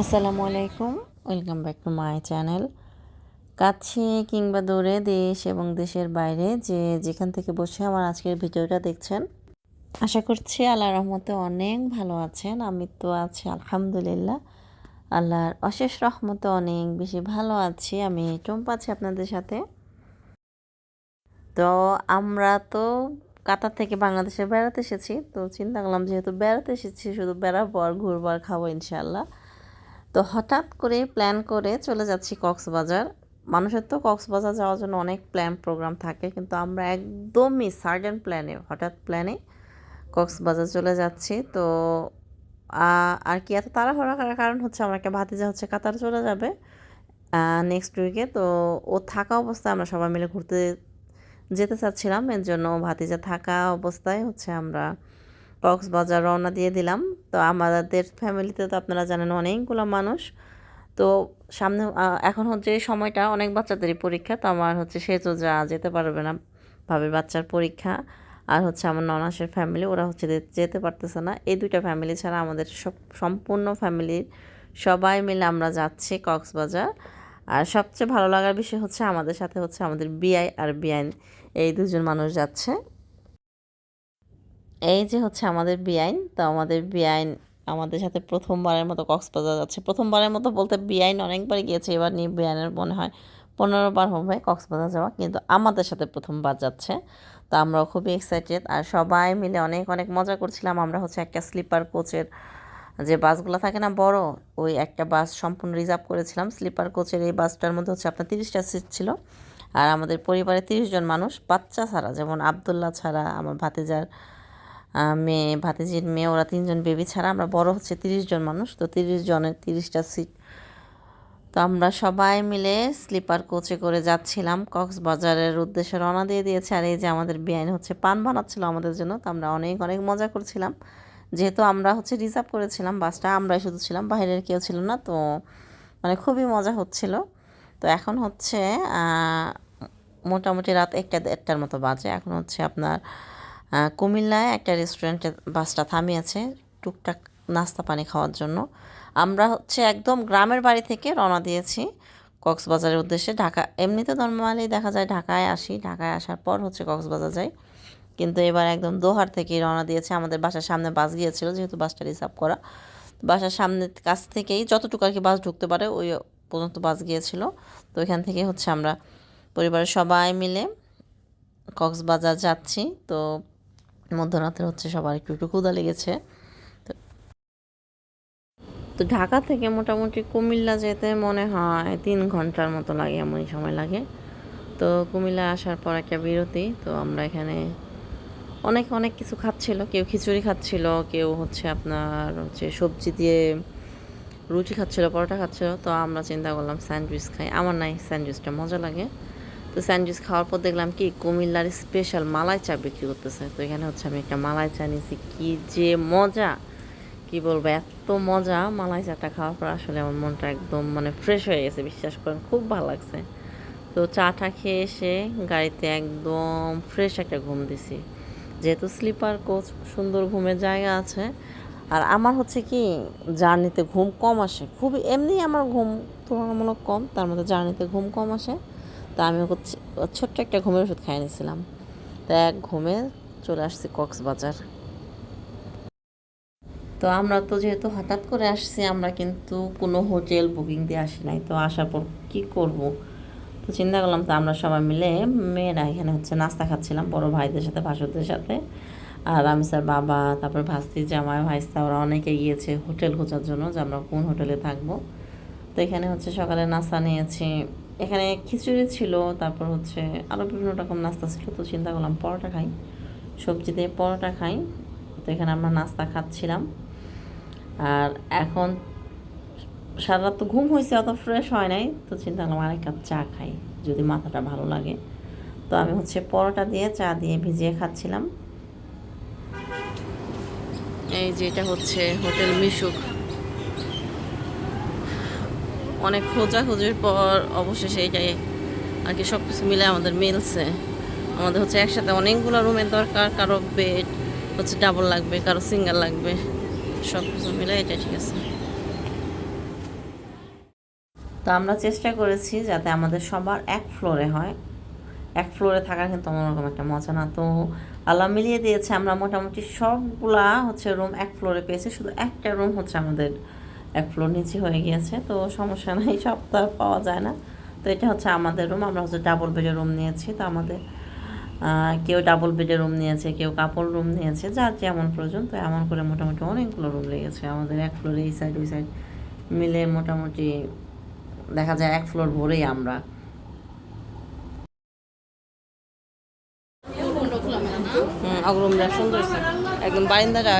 আসসালামু আলাইকুম। Welcome back to my channel. কাছে কিংবা দূরে দেশ এবং দেশের বাইরে যে যেখান থেকে বসে আমার আজকের ভিডিওটা দেখছেন, আশা করছি আল্লাহ রহমতে অনেক ভালো আছেন। আমি তো আছি আলহামদুলিল্লাহ। আল্লাহর অশেষ রহমতে অনেক বেশি ভালো আছি। আমি টম্পা আছি আপনাদের সাথে। তো আমরা তো কাতার থেকে বাংলাদেশে বেড়াতে এসেছি। তো চিন্তা করলাম যেহেতু বেড়াতে এসেছি, শুধু বেড়াবো আর খাব ইনশাল্লাহ তো হঠাৎ করে প্ল্যান করে চলে যাচ্ছি কক্সবাজার। মানুষের তো কক্সবাজার যাওয়ার জন্য অনেক প্ল্যান প্রোগ্রাম থাকে, কিন্তু আমরা একদমই সার্ডেন প্ল্যানে হঠাৎ প্ল্যানে কক্সবাজার চলে যাচ্ছি। তো আর কি, এত তাড়াহুড়া করার কারণ হচ্ছে আমার একটা ভাতিজা হচ্ছে কাতার চলে যাবে নেক্সট উইকে তো ও থাকা অবস্থায় আমরা সবাই মিলে ঘুরতে যেতে চাচ্ছিলাম। এর জন্য ভাতিজা থাকা অবস্থায় হচ্ছে আমরা কক্সবাজার রওনা দিয়ে দিলাম। তো আমাদের ফ্যামিলিতে তো আপনারা জানেন অনেকগুলো মানুষ। তো সামনে এখন হচ্ছে সময়টা অনেক বাচ্চাদেরই পরীক্ষা। তো আমার হচ্ছে সে তো যা যেতে পারবে না ভাবে বাচ্চার পরীক্ষা। আর হচ্ছে আমার ননাসের ফ্যামিলি, ওরা হচ্ছে যেতে পারতেছে না। এই দুইটা ফ্যামিলি ছাড়া আমাদের সব, সম্পূর্ণ ফ্যামিলির সবাই মিলে আমরা যাচ্ছি কক্সবাজার। আর সবচেয়ে ভালো লাগার বিষয় হচ্ছে আমাদের সাথে হচ্ছে আমাদের বিআই আর বিআইন, এই দুজন মানুষ যাচ্ছে। এই যে হচ্ছে আমাদের বিআইন, তো আমাদের বিআইন আমাদের সাথে প্রথমবারের মতো কক্সবাজার যাচ্ছে। প্রথমবারের মতো বলতে বিআইন অনেকবার গিয়েছে, এবার নিয়ে বিআইনের মনে হয় পনেরো বার হবে কক্সবাজার যাওয়া, কিন্তু আমাদের সাথে প্রথমবার যাচ্ছে। তো আমরাও খুবই এক্সাইটেড আর সবাই মিলে অনেক অনেক মজা করছিলাম। আমরা হচ্ছে একটা স্লিপার কোচের যে বাসগুলো থাকে না বড়, ওই একটা বাস সম্পূর্ণ রিজার্ভ করেছিলাম। স্লিপার কোচের এই বাসটার মধ্যে হচ্ছে আপনার তিরিশটা সিট ছিল, আর আমাদের পরিবারে তিরিশ জন মানুষ, বাচ্চা ছাড়া, যেমন আবদুল্লাহ ছাড়া, আমার ভাতিজার মেয়ে, ভাতিজির মেয়ে, ওরা তিনজন বেবি ছাড়া আমরা বড় হচ্ছে তিরিশ জন মানুষ, তো তিরিশ জনের তিরিশটা সিট তো আমরা সবাই মিলে স্লিপার কোচে করে যাচ্ছিলাম, কক্সবাজারের উদ্দেশ্যে রওনা দিয়ে দিয়েছে। আর এই যে আমাদের বেআইন হচ্ছে পান বানাচ্ছিল আমাদের জন্য, তো আমরা অনেক অনেক মজা করছিলাম। যেহেতু আমরা হচ্ছে রিজার্ভ করেছিলাম বাসটা, আমরাই শুধু ছিলাম, বাইরের কেউ ছিল না, তো মানে খুবই মজা হচ্ছিল। তো এখন হচ্ছে মোটামুটি রাত একটা দেড়টার মতো বাজে। এখন হচ্ছে আপনার কুমিল্লায় একটা রেস্টুরেন্টে বাসটা থামিয়েছে, টুকটাক নাস্তা পানি খাওয়ার জন্য। আমরা হচ্ছে একদম গ্রামের বাড়ি থেকে রওনা দিয়েছি কক্সবাজারের উদ্দেশ্যে। ঢাকা, এমনিতে নর্মালি দেখা যায় ঢাকায় আসি, ঢাকায় আসার পর হচ্ছে কক্সবাজার যাই। কিন্তু এবার একদম দোহার থেকেই রওনা দিয়েছে। আমাদের বাসার সামনে বাস গিয়েছিল, যেহেতু বাসটা রিসার্ভ করা। বাসার সামনের কাছ থেকেই যতটুকু আর কি বাস ঢুকতে পারে, ওই পর্যন্ত বাস গিয়েছিল। তো এখান থেকে হচ্ছে আমরা পরিবারের সবাই মিলে কক্সবাজার যাচ্ছি। তো মধ্যরাত্রে হচ্ছে সবার একটু একটু ক্ষুদা লেগেছে। তো ঢাকা থেকে মোটামুটি কুমিল্লা যেতে মনে হয় তিন ঘণ্টার মতো লাগে, এমনই সময় লাগে। তো কুমিল্লা আসার পর একটা বিরতি, তো আমরা এখানে অনেক অনেক কিছু খাচ্ছিল। কেউ খিচুড়ি খাচ্ছিল, কেউ হচ্ছে আপনার হচ্ছে সবজি দিয়ে রুটি খাচ্ছিল, পরোটা খাচ্ছিল। তো আমরা চিন্তা করলাম স্যান্ডউইচ খাই। আমার নাই, স্যান্ডউইচটা মজা লাগে। তো স্যান্ডউইচ খাওয়ার পর দেখলাম কি, কুমিল্লার স্পেশাল মালাই চা বিক্রি করতেছে। তো এখানে হচ্ছে আমি একটা মালাই চা নিয়েছি কি যে মজা! কি বলব, এত মজা মালাই চাটা খাওয়ার পর আসলে আমার মনটা একদম মানে ফ্রেশ হয়ে গেছে, বিশ্বাস করেন, খুব ভালো লাগছে। তো চাটা খেয়ে এসে গাড়িতে একদম ফ্রেশ একটা ঘুম দিছি। যেহেতু স্লিপার কোচ সুন্দর ঘুমের জায়গা আছে। আর আমার হচ্ছে কি জার্নিতে ঘুম কম আসে। খুবই, এমনি আমার ঘুম তুলনামূলক কম, তার মধ্যে জার্নিতে ঘুম কম আসে। তা আমি হচ্ছে ছোট্ট একটা ঘুমের ওষুধ খাই নিয়েছিলাম। তা এক ঘুমে চলে আসছি কক্সবাজার। তো আমরা তো যেহেতু হঠাৎ করে আসছি, আমরা কিন্তু কোনো হোটেল বুকিং দিয়ে আসি নাই। তো আসার পর কী করব? তো চিন্তা করলাম, তো আমরা সবাই মিলে মেয়েরা এখানে হচ্ছে নাস্তা খাচ্ছিলাম, বড় ভাইদের সাথে, ভাসুরদের সাথে। আর আমি স্যার বাবা, তারপর ভাস্তি, জামাই, ভাইস্তা, ওরা অনেকে গিয়েছে হোটেল খোঁজার জন্য যে আমরা কোন হোটেলে থাকব। তো এখানে হচ্ছে সকালে নাস্তা নিয়েছি। এখানে খিচুড়ি ছিল, তারপর হচ্ছে আরও বিভিন্ন রকম নাস্তা ছিল, তো চিন্তা করলাম পরোটা খাই। সবজি দিয়ে পরোটা খাই, তো এখানে আমরা নাস্তা খাচ্ছিলাম। আর এখন সারা রাত তো ঘুম হয়েছে অত ফ্রেশ হয় নাই, তো চিন্তা করলাম আরেক কাপ চা খাই, যদি মাথাটা ভালো লাগে। তো আমি হচ্ছে পরোটা দিয়ে চা দিয়ে ভিজিয়ে খাচ্ছিলাম। এই যে এটা হচ্ছে হোটেল মিশুক। অনেক খোঁজাখুঁজির পর অবশেষে এইটাই আর কি সব কিছু মিলে আমাদের মিলছে। আমাদের হচ্ছে একসাথে অনেকগুলো রুমের দরকার, কারও বেড হচ্ছে ডাবল লাগবে, কারও সিঙ্গেল লাগবে। সব কিছু মিলে এটা ঠিক আছে। তো আমরা চেষ্টা করেছি যাতে আমাদের সবার এক ফ্লোরে হয়। এক ফ্লোরে থাকার কিন্তু অন্যরকম একটা মজা না। তো আল্লাহ মিলিয়ে দিয়েছে, আমরা মোটামুটি সবগুলা হচ্ছে রুম এক ফ্লোরে পেয়েছি। শুধু একটা রুম হচ্ছে আমাদের এক ফ্লোর নিচে হয়ে গিয়েছে, তো সমস্যা নাই, সব তো আর পাওয়া যায় না। তো এটা হচ্ছে আমাদের রুম আমরা হচ্ছে ডাবল বেডের রুম নিয়েছি, তো আমাদের কেউ ডাবল বেডের রুম নিয়েছে, কেউ কাপড় রুম নিয়েছে, যার যেমন প্রয়োজন, তো এমন করে মোটামুটি অনেকগুলো রুম লেগেছে। আমাদের এক ফ্লোরে এই সাইড ওই সাইড মিলে মোটামুটি দেখা যায় এক ফ্লোর ভরেই আমরা। হুম অগ্রমটা সুন্দর। একদম বারিন্দাটা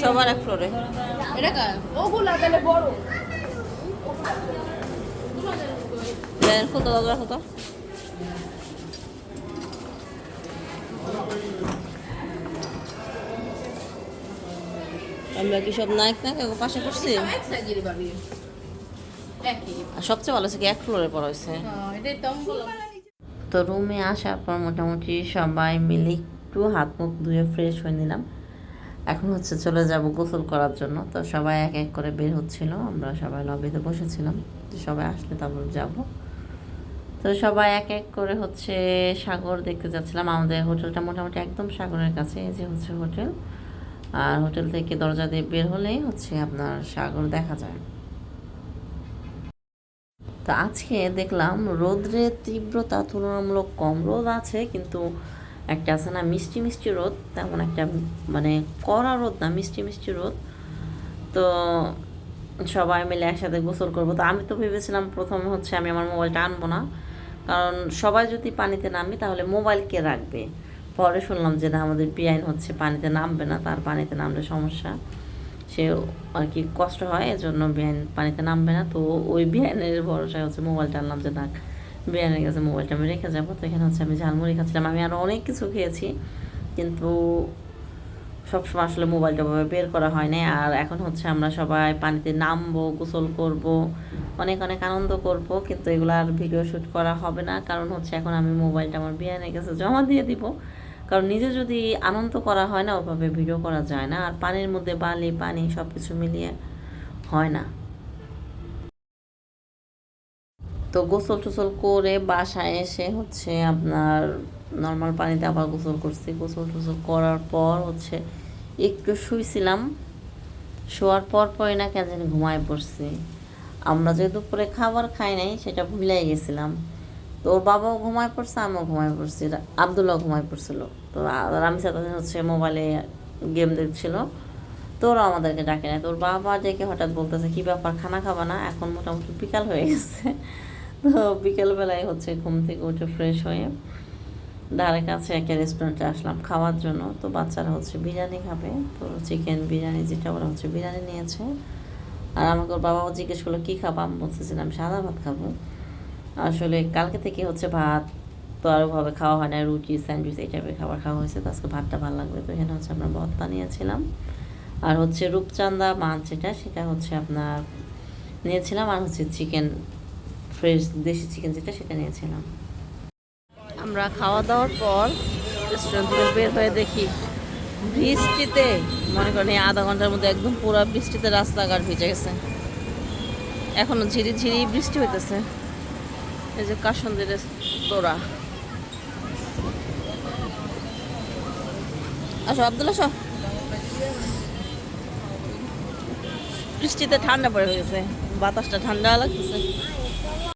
সবার এক ফ্লোরে এটা কার? ওগুলা তাহলে বড়। দাদা কত? আমরা কি সব নায়ক না কেউ পাশে করছি আর সবচেয়ে ভালো হচ্ছে কি এক ফ্লোরে পড়া হয়েছে? হ্যাঁ তো তো রুমে আসার পর মোটামুটি সবাই মিলে একটু হাত মুখ ধুয়ে ফ্রেশ হয়ে নিলাম। এখন হচ্ছে চলে যাব গোসল করার জন্য। তো সবাই এক এক করে বের হচ্ছিল। আমরা সবাই লবিতে বসেছিলাম। তো সবাই আসলে তারপর যাব। তো সবাই এক এক করে হচ্ছে সাগর দেখতে যাচ্ছিলাম। আমাদের হোটেলটা মোটামুটি একদম সাগরের কাছে এই যে হচ্ছে হোটেল। আর হোটেল থেকে দরজা দিয়ে বের হলেই হচ্ছে আপনার সাগর দেখা যায়। তো আজকে দেখলাম রোদ্রের তীব্রতা তুলনামূলক কম রোদ আছে, কিন্তু একটা আছে না মিষ্টি মিষ্টি রোদ, তেমন একটা মানে কড়া রোদ না, মিষ্টি মিষ্টি রোদ। তো সবাই মিলে একসাথে গোসল করব। তো আমি তো ভেবেছিলাম প্রথম হচ্ছে আমি আমার মোবাইলটা আনব না, কারণ সবাই যদি পানিতে নামি তাহলে মোবাইল কে রাখবে? পরে শুনলাম যে না, আমাদের বিআইন হচ্ছে পানিতে নামবে না, তার পানিতে নামলে সমস্যা। সে আর কি কষ্ট হয়, এজন্য বিআইন পানিতে নামবে না। তো ওই বিআইনের ভরসায় হচ্ছে মোবাইলটা আনলাম যে না বিআইনের কাছে মোবাইলটা আমি রেখে যাব। তো এখানে হচ্ছে আমি ঝালমুড়ি খাচ্ছিলাম। আমি আরও অনেক কিছু খেয়েছি, কিন্তু সবসময় আসলে মোবাইলটা বের করা হয় না আর এখন হচ্ছে আমরা সবাই পানিতে নামবো, গোসল করব, অনেক অনেক আনন্দ করব, কিন্তু এগুলো আর ভিডিও শ্যুট করা হবে না। কারণ হচ্ছে এখন আমি মোবাইলটা আমার বিয়ানের কাছে জমা দিয়ে দিব। কারণ নিজে যদি আনন্দ করা হয় না, ওভাবে ভিডিও করা যায় না। আর পানির মধ্যে বালি, পানি সব কিছু মিলিয়ে হয় না। তো গোসল টোসল করে বাসায় এসে হচ্ছে আপনার নর্মাল পানিতে আবার গোসল করছি। গোসল টোসল করার পর হচ্ছে একটু শুইছিলাম। শোয়ার পর পরে না কেন জানি ঘুমায় পড়ছি। আমরা যে দুপুরে খাবার খাই নাই, সেটা ভুলে গেছিলাম। তো ওর বাবাও ঘুমায় পড়ছে, আমিও ঘুমায় পড়ছি। আবদুল্লাহ ঘুমায় পড়ছিল। তো আমি সাথে হচ্ছে মোবাইলে গেম দেখছিল। তো ওরা আমাদেরকে ডাকে না তোর বাবা ডেকে হঠাৎ বলতেছে, কি ব্যাপার, খানা খাবা না? এখন মোটামুটি বিকাল হয়ে গেছে। তো বিকেলবেলায় হচ্ছে ঘুম থেকে উঠে ফ্রেশ হয়ে ধারে কাছে একটা রেস্টুরেন্টে আসলাম খাওয়ার জন্য। তো বাচ্চারা হচ্ছে বিরিয়ানি খাবে। তো চিকেন বিরিয়ানি যেটা ওরা হচ্ছে বিরিয়ানি নিয়েছে। আর আমাকে ওর বাবাও জিজ্ঞেস করল, কী খাব? আমি বলতেছিলাম, সাদা ভাত খাব। আসলে কালকে থেকে হচ্ছে ভাত তো আর ওভাবে খাওয়া হয় না, রুটি, স্যান্ডউইচ এই টাইপের খাবার খাওয়া হয়েছে, তো আজকে ভাতটা ভালো লাগবে তো এখানে হচ্ছে আমরা ভর্তা নিয়েছিলাম। আর হচ্ছে রূপচান্দা মাছ যেটা, সেটা হচ্ছে আপনার নিয়েছিলাম, আর হচ্ছে চিকেন, ফ্রেশ দেশি চিকেন যেটা, সেটা নিয়েছিলাম। আমরা খাওয়া দাওয়ার পর রেস্টুরেন্ট থেকে বের হয়ে দেখি, বৃষ্টিতে, মনে করেন এই আধা ঘণ্টার মধ্যে একদম পুরো বৃষ্টিতে রাস্তাঘাট ভিজে গেছে। এখনও ঝিরি ঝিরি বৃষ্টি হইতেছে। এই যে কাসন্দি রেস্তোরা আসো আব্দুল আসো। বৃষ্টিতে ঠান্ডা পড়ে গেছে বাতাসটা ঠান্ডা লাগতেছে।